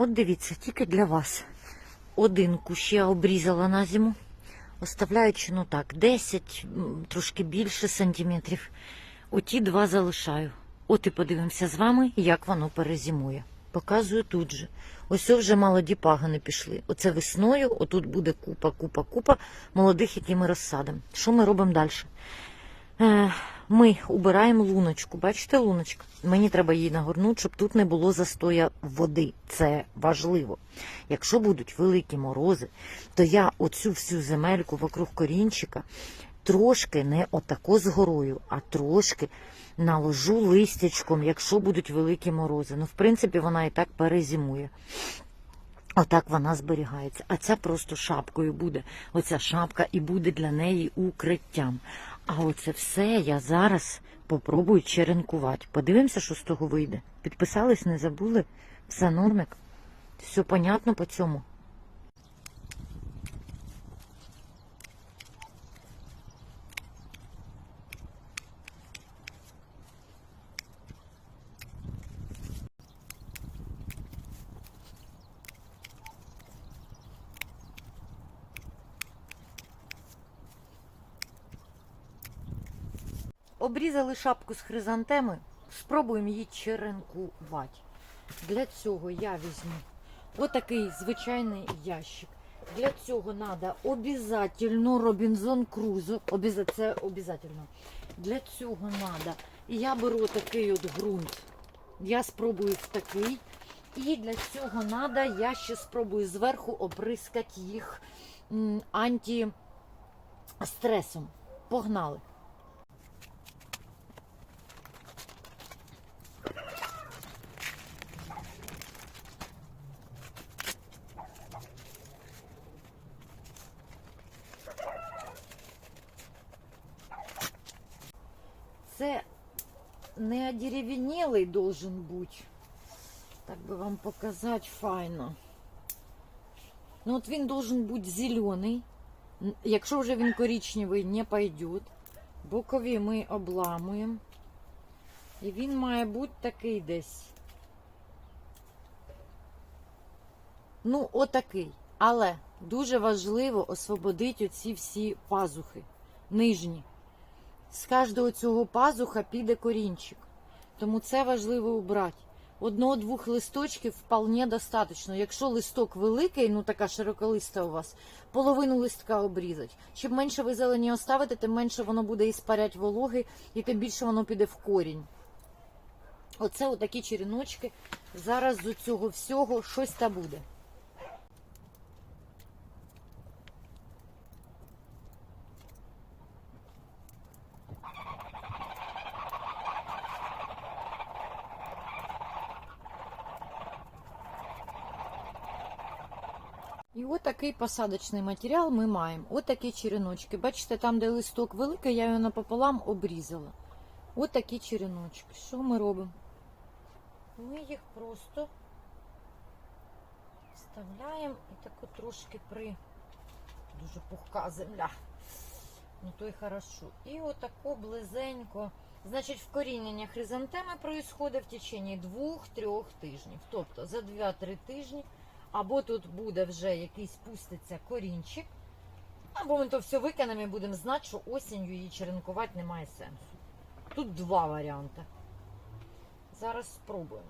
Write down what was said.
От дивіться, тільки для вас. Один кущ я обрізала на зиму, оставляючи, ну так, 10, трошки більше сантиметрів. Оті два залишаю. От і подивимося з вами, як воно перезимує. Показую тут же. Ось вже молоді пагани пішли. Оце весною, отут буде купа, купа, купа молодих, які ми розсадимо. Що ми робимо далі? Ми убираємо луночку. Бачите, луночка? Мені треба її нагорнути, щоб тут не було застоя води. Це важливо. Якщо будуть великі морози, то я оцю всю земельку вокруг корінчика трошки не отако з горою, а трошки наложу листячком, якщо будуть великі морози. Ну, в принципі, вона і так перезимує. Отак вона зберігається. А ця просто шапкою буде. Оця шапка і буде для неї укриттям. А оце все я зараз попробую черенкувати. Подивимося, що з того вийде. Підписались, не забули? Все нормик? Все понятно по цьому? Обрізали шапку з хризантеми, спробуємо її черенкувати. Для цього я візьму отакий звичайний ящик. Для цього треба обов'язково Робінзон Крузо. Це обов'язково. Для цього треба. Я беру такий от ґрунт. Я спробую в такий. І для цього треба, я ще спробую зверху оприскати їх антистресом. Погнали. Це не одеревенілий должен бути. Так би вам показати файно. Ну от він должен бути зелений. Якщо вже він коричневий, не пойдет. Бокові ми обламуємо. І він має бути такий десь. Ну, отакий. Але дуже важливо освободити оці всі пазухи нижні. З кожного цього пазуха піде корінчик. Тому це важливо убрати. Одного-двох листочків вполне достатньо. Якщо листок великий, ну така широколиста у вас, половину листка обрізати. Чим менше ви зелені оставите, тим менше воно буде іспарять вологи, і тим більше воно піде в корінь. Оце отакі черіночки. Зараз з цього всього щось та буде. І от такий посадочний матеріал ми маємо. От такі череночки. Бачите, там, де листок великий, я його напополам обрізала. От такі череночки. Що ми робимо? Ми їх просто вставляємо і тако трошки при дуже пухка земля. Ну то й хорошо. І отако близенько. Значить, вкорінення хризантеми происходить в течение двох-трьох тижнів. Тобто за 2-3 тижні або тут буде вже якийсь пуститься корінчик, або ми то все викинемо і будемо знати, що осінню її черенкувати немає сенсу. Тут два варіанти. Зараз спробуємо.